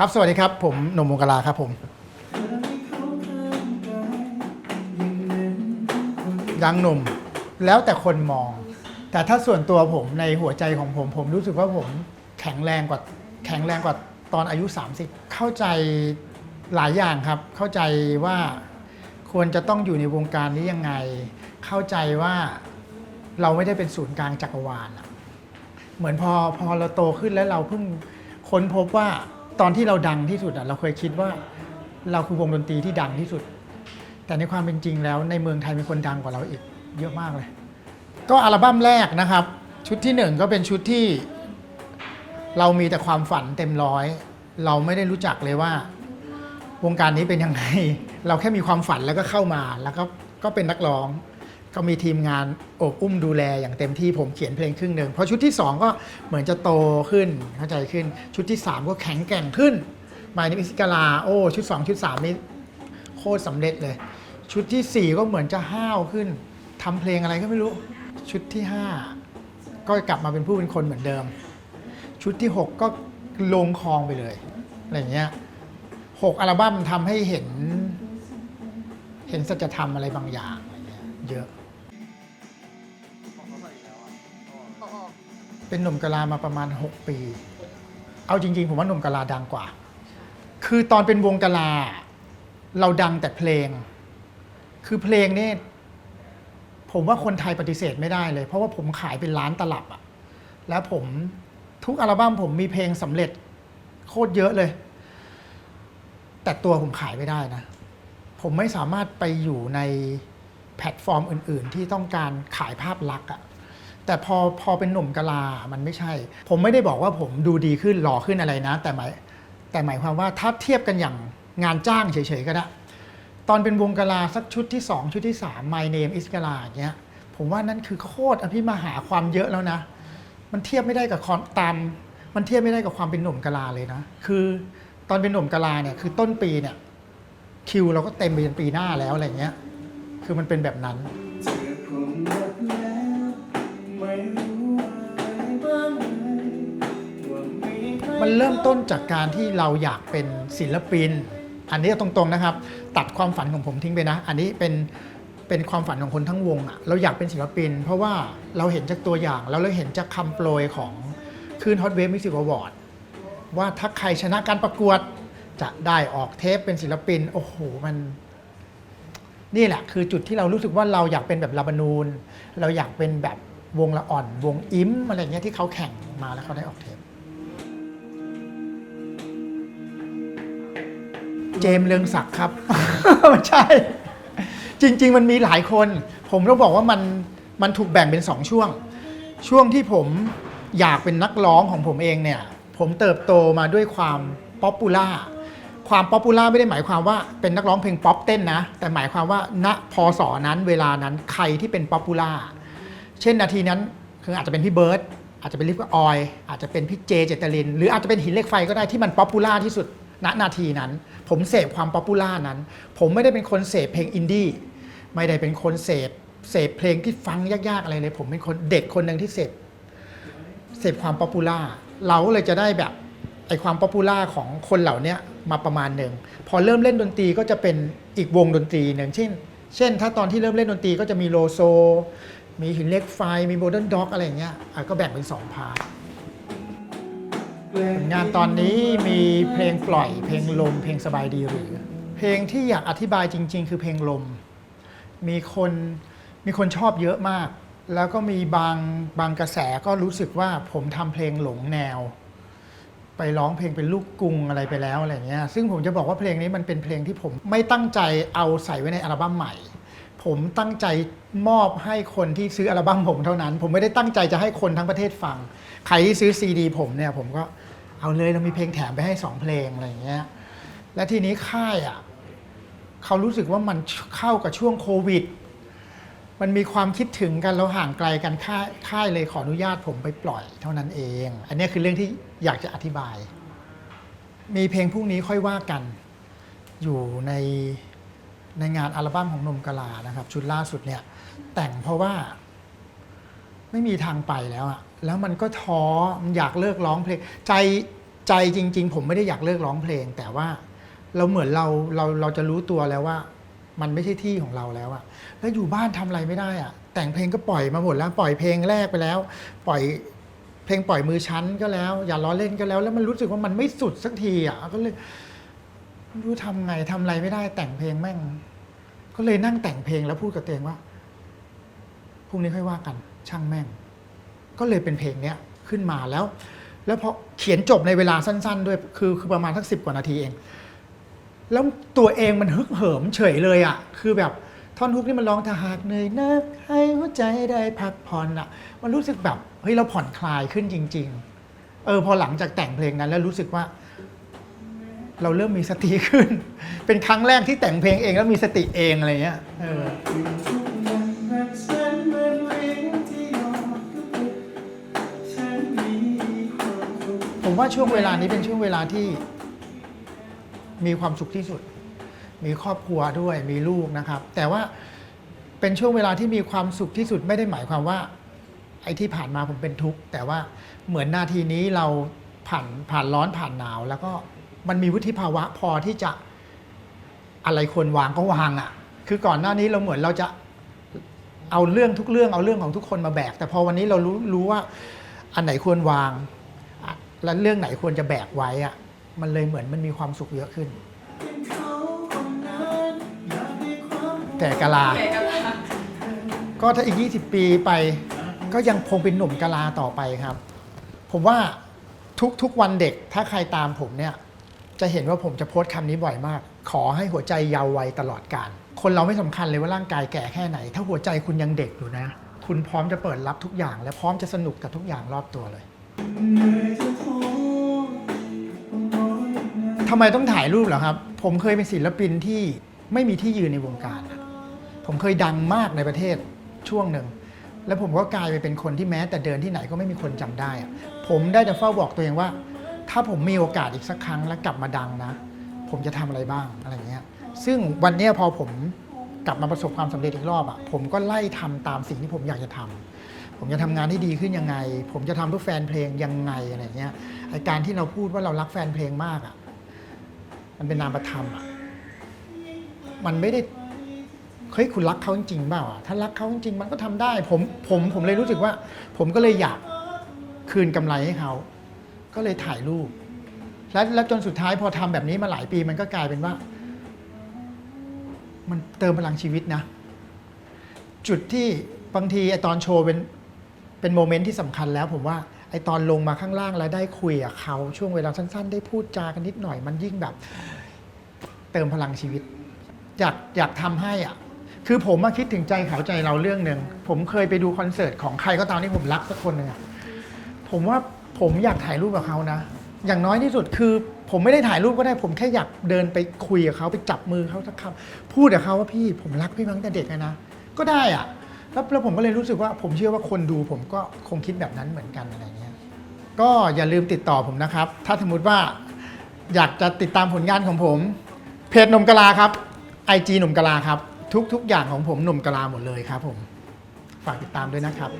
ครับ สวัสดีครับ ผมหนุ่มมงกลาครับผม ยังหนุ่ม แล้วแต่คนมอง แต่ถ้าส่วนตัวผมในหัวใจของผม ผมรู้สึกว่าผมแข็งแรงกว่าแข็งแรงกว่าตอนอายุ 30 เข้าใจหลายอย่างครับ เข้าใจว่าควรจะต้องอยู่ในวงการนี้ยังไง เข้าใจว่าเราไม่ได้เป็นศูนย์กลางจักรวาลเหมือนพอพอเราโตขึ้นแล้วเราเพิ่งค้นพบว่า ตอนที่เราดังที่สุดอะเราเคยคิดว่าเราคือวงดนตรีที่ดังที่สุด แต่ในความเป็นจริงแล้วในเมืองไทยมีคนดังกว่าเราอีกเยอะมากเลย ก็อัลบั้มแรกนะครับ ชุดที่หนึ่งก็เป็นชุดที่เรามีแต่ความฝันเต็มร้อย เราไม่ได้รู้จักเลยว่า วงการนี้เป็นยังไง เราแค่มีความฝันแล้วก็เข้ามาแล้วก็ก็เป็นนักร้อง ก็มีทีมงานอบอุ้มดูแลอย่างเต็มที่ผมเขียนเพลงครึ่งหนึ่งพอชุดที่ 2 ก็เหมือนจะโตขึ้นเข้าใจขึ้น ชุดที่ 3 ก็แข็งแกร่งขึ้นมายนิมิสกาลาโอ้ชุด 2 ชุด 3 นี่โคตรสำเร็จเลย ชุดทีสี่ 4 ก็เหมือนจะห้าวขึ้นทำเพลงอะไรก็ไม่รู้ ชุดที่ 5 ก็กลับมาเป็นผู้เป็นคนเหมือนเดิม ชุดที่ 6 ก็ลงคลองไปเลยอะไรอย่างเงี้ยหกอัลบั้มทำให้เห็น เห็นสัจธรรมอะไรบางอย่าง เงี้ยเยอะ เป็นหนุ่มกะลามาประมาณ 6 ปี เอาจริง ๆ ผมว่าหนุ่มกะลาดังกว่า คือตอนเป็นวงกะลา เราดังแต่เพลง คือเพลงนี่ผมว่าคนไทยปฏิเสธไม่ได้เลย เพราะว่าผมขายเป็นล้านตลับอะแล้วผมทุกอัลบั้มผมมีเพลงสำเร็จโคตรเยอะเลย แต่ตัวผมขายไม่ได้นะ ผมไม่สามารถไปอยู่ใน แพลตฟอร์มอื่น ๆ ที่ต้องการขายภาพลักษณ์อะแต่พอพอเป็นหนุ่มกะลา มันไม่ใช่ ผมไม่ได้บอกว่าผมดูดีขึ้นหล่อขึ้นอะไรนะ แต่หมายแต่หมายความว่าถ้าเทียบกันอย่างงานจ้างเฉย ๆ ก็ได้ ตอนเป็นวงกะลาสักชุดที่ 2 ชุดที่ 3 My Name is กะลาอย่างเงี้ยผมว่านั่นคือโคตรอภิมหาความเยอะแล้วนะ มันเทียบไม่ได้กับความตาม มันเทียบไม่ได้กับความเป็นหนุ่มกะลาเลยนะ คือตอนเป็นหนุ่มกะลาเนี่ยคือต้นปีเนี่ยคิวเราก็เต็มไปจนปีหน้าแล้วอะไรเงี้ย คือมันเป็นแบบนั้น มันเริ่มต้นจากการที่เราอยากเป็นศิลปิน อันนี้ตรงๆนะครับ ตัดความฝันของผมทิ้งไปนะ อันนี้เป็นเป็นความฝันของคนทั้งวงอะเราอยากเป็นศิลปิน เพราะว่าเราเห็นจากตัวอย่างแล้วเราเห็นจากคำโปรยของคลื่น Hot Wave Music Award ว่าถ้าใครชนะการประกวดจะได้ออกเทปเป็นศิลปิน โอ้โห มัน นี่แหละคือจุดที่เรารู้สึกว่าเราอยากเป็นแบบลาบานูน เราอยากเป็นแบบวงละอ่อน วงอิมอะไรเงี้ยที่เขาแข่งมาแล้วเขาได้ออกเทปเจมเรืองศักดิ์ครับ ไม่ใช่ จริง ๆ มันมีหลายคน ผมต้องบอกว่ามันมันถูกแบ่งเป็นสองช่วง ช่วงที่ผมอยากเป็นนักร้องของผมเองเนี่ย ผมเติบโตมาด้วยความป๊อปปูล่า ความป๊อปปูล่าไม่ได้หมายความว่าเป็นนักร้องเพลงป๊อปเต้นนะ แต่หมายความว่าณพศนั้นเวลานั้นใครที่เป็นป๊อปปูล่าเช่นนาทีนั้นคืออาจจะเป็นพี่เบิร์ตอาจจะเป็นลิฟต์ออย อาจจะเป็นพี่เจเจตลิน หรืออาจจะเป็นหินเหล็กไฟก็ได้ที่มันป๊อปปูล่าที่สุดณนาทีนั้น ผมเสพความป๊อปปูล่านั้น ผมไม่ได้เป็นคนเสพเพลงอินดี้ไม่ได้เป็นคนเสพเสพเพลงที่ฟังยากๆอะไรเลย ผมเป็นคนเด็กคนหนึ่งที่เสพเสพความป๊อปปูล่าเราก็เลยจะได้แบบไอความป๊อปปูล่าของคนเหล่านี้ มาประมาณหนึ่งพอเริ่มเล่นดนตรีก็จะเป็นอีกวงดนตรีหนึ่งเช่น เช่น ถ้าตอนที่เริ่มเล่นดนตรีก็จะมีโลโซ มีหินเล็กไฟ มีโมเดิร์นด็อกอะไรอย่างเงี้ยอะก็แบ่งเป็นสองพาร์ทผลงานตอนนี้มีเพลงปล่อย เพลงลม เพลงสบายดีหรือ เพลงที่อยากอธิบายจริง ๆ คือเพลงลม มีคนมีคนชอบเยอะมาก แล้วก็มีบางบางกระแสก็รู้สึกว่าผมทำเพลงหลงแนว ไปร้องเพลงเป็นลูกกรุงอะไรไปแล้วอะไรเงี้ยซึ่งผมจะบอกว่าเพลงนี้มันเป็นเพลงที่ผมไม่ตั้งใจเอาใส่ไว้ในอัลบั้มใหม่ ผมตั้งใจมอบให้คนที่ซื้ออัลบั้มผมเท่านั้น ผมไม่ได้ตั้งใจจะให้คนทั้งประเทศฟัง ใครที่ซื้อซีดีผมเนี่ยผมก็เอาเลยเรามีเพลงแถมไปให้สองเพลงอะไรเงี้ยและทีนี้ค่ายอะเขารู้สึกว่ามันเข้ากับช่วงโควิด มันมีความคิดถึงกันเราห่างไกลกันค่ายค่ายเลยขออนุญาตผมไปปล่อยเท่านั้นเอง อันนี้คือเรื่องที่อยากจะอธิบาย มีเพลงพวกนี้ค่อยว่ากัน อยู่ในในงานอัลบั้มของนมกลานะครับ ชุดล่าสุดเนี่ย แต่งเพราะว่า ไม่มีทางไปแล้วอะแล้วมันก็ท้อมันอยากเลิกร้องเพลง ใจใจจริง ๆ ผมไม่ได้อยากเลิกร้องเพลง แต่ว่าเราเหมือนเราเราเราจะรู้ตัวแล้วว่า มันไม่ใช่ที่ของเราแล้วอะแล้วอยู่บ้านทำอะไรไม่ได้อะแต่งเพลงก็ปล่อยมาหมดแล้วปล่อยเพลงแรกไปแล้ว ปล่อยเพลงปล่อยมือชั้นก็แล้ว อย่าล้อเล่นก็แล้ว แล้วมันรู้สึกว่ามันไม่สุดสักทีอะก็เลยไม่รู้ทำไงทำอะไรไม่ได้ แต่งเพลงแม่ง ก็เลยนั่งแต่งเพลงแล้วพูดกับตัวเองว่าพรุ่งนี้ค่อยว่ากัน ช่างแม่ง ก็เลยเป็นเพลงเนี้ยขึ้นมาแล้ว แล้วพอเขียนจบในเวลาสั้น ๆ ด้วยคือคือประมาณสักสิบกว่านาทีเอง แล้วตัวเองมันฮึกเหิมเฉยเลยอะ่ะ คือแบบท่อนฮุกนี่มันร้องถ้าหากเหนื่อยนักให้หัวใจได้พักผ่อนอะ่ะ มันรู้สึกแบบเฮ้ยเราผ่อนคลายขึ้นจริง ๆ เออพอหลังจากแต่งเพลงนั้นแล้วรู้สึกว่า เราเริ่มมีสติขึ้น เป็นครั้งแรกที่แต่งเพลงเองแล้วมีสติเองอะไรเงี้ยเออผมว่าช่วงเวลานี้เป็นช่วงเวลาที่ มีความสุขที่สุด มีครอบครัวด้วยมีลูกนะครับ แต่ว่าเป็นช่วงเวลาที่มีความสุขที่สุดไม่ได้หมายความว่า ไอ้ที่ผ่านมาผมเป็นทุกข์แต่ว่าเหมือนนาทีนี้เราผ่านผ่านร้อนผ่านหนาว แล้วก็มันมีวุฒิภาวะพอที่จะอะไรควรวางก็วางอะ่ะ คือก่อนหน้านี้เราเหมือนเราจะเอาเรื่องทุกเรื่องเอาเรื่องของทุกคนมาแบก แต่พอวันนี้เรารู้รู้ว่าอันไหนควรวาง แล้วเรื่องไหนควรจะแบกไว้อะ มันเลยเหมือนมันมีความสุขเยอะขึ้นเป็นเขาคนนั้นอยากมีความแต่กะลาแกกันละก็ถ้าอีก 20 ปีไป ก็ยังคงเป็นหนุ่มกะลาต่อไปครับ ผมว่าทุกทุกวันเด็กถ้าใครตามผมเนี่ย จะเห็นว่าผมจะโพสต์คำนี้บ่อยมาก ขอให้หัวใจเยาว์วัยตลอดกาลคนเราไม่สำคัญเลยว่าร่างกายแก่แค่ไหน ถ้าหัวใจคุณยังเด็กอยู่นะ คุณพร้อมจะเปิดรับทุกอย่าง และพร้อมจะสนุกกับทุกอย่างรอบตัวเลย ทำไมต้องถ่ายรูปเหรอครับ ผมเคยเป็นศิลปินที่ไม่มีที่ยืนในวงการผมเคยดังมากในประเทศช่วงหนึ่ง แล้วผมก็กลายไปเป็นคนที่แม้แต่เดินที่ไหนก็ไม่มีคนจำได้อะผมได้แต่เฝ้าบอกตัวเองว่า ถ้าผมมีโอกาสอีกสักครั้งแล้วกลับมาดังนะ ผมจะทำอะไรบ้างอะไรเงี้ย ซึ่งวันเนี้ยพอผมกลับมาประสบความสำเร็จอีกรอบอะผมก็ไล่ทำตามสิ่งที่ผมอยากจะทำ ผมจะทำงานให้ดีขึ้นยังไง ผมจะทำเพื่อแฟนเพลงยังไงอะไรเงี้ยไอการที่เราพูดว่าเรารักแฟนเพลงมากอะ มันเป็นนามธรรมอะมันไม่ได้เฮ้ยคุณรักเขาจริงๆเปล่าอะถ้ารักเขาจริงมันก็ทำได้ ผมผมผมเลยรู้สึกว่า ผมก็เลยอยากคืนกำไรให้เขาก็เลยถ่ายรูปแล้วแล้วจนสุดท้ายพอทำแบบนี้มาหลายปีมันก็กลายเป็นว่า มันเติมพลังชีวิตนะ จุดที่บางทีไอตอนโชว์เป็นเป็นโมเมนต์ที่สำคัญแล้วผมว่า ไอตอนลงมาข้างล่างแล้วได้คุยกับเขาช่วงเวลาสั้น ๆ ได้พูดจากันนิดหน่อยมันยิ่งแบบ เติมพลังชีวิต อยากอยากทำให้อะ คือผมมาคิดถึงใจเขาใจเราเรื่องหนึ่งผมเคยไปดูคอนเสิร์ตของใครก็ตามที่ผมรักสักคนหนึ่งอะผมว่าผมอยากถ่ายรูปกับเขานะ อย่างน้อยที่สุดคือ ผมไม่ได้ถ่ายรูปก็ได้ ผมแค่อยากเดินไปคุยกับเขาไปจับมือเขาสักคำพูดกับเขาว่าพี่ผมรักพี่มาตั้งแต่เด็กเลยนะก็ได้อะ แล้วแล้วผมก็เลยรู้สึกว่าผมเชื่อว่าคนดูผมก็คงคิดแบบนั้นเหมือนกันอะไรเงี้ยก็อย่าลืมติดต่อผมนะครับ ถ้าสมมติว่าอยากจะติดตามผลงานของผม เพจหนุ่มกะลาครับ IG หนุ่มกะลาครับ ทุก ๆ อย่างของผมหนุ่มกะลาหมดเลยครับผมฝากติดตามด้วยนะครับ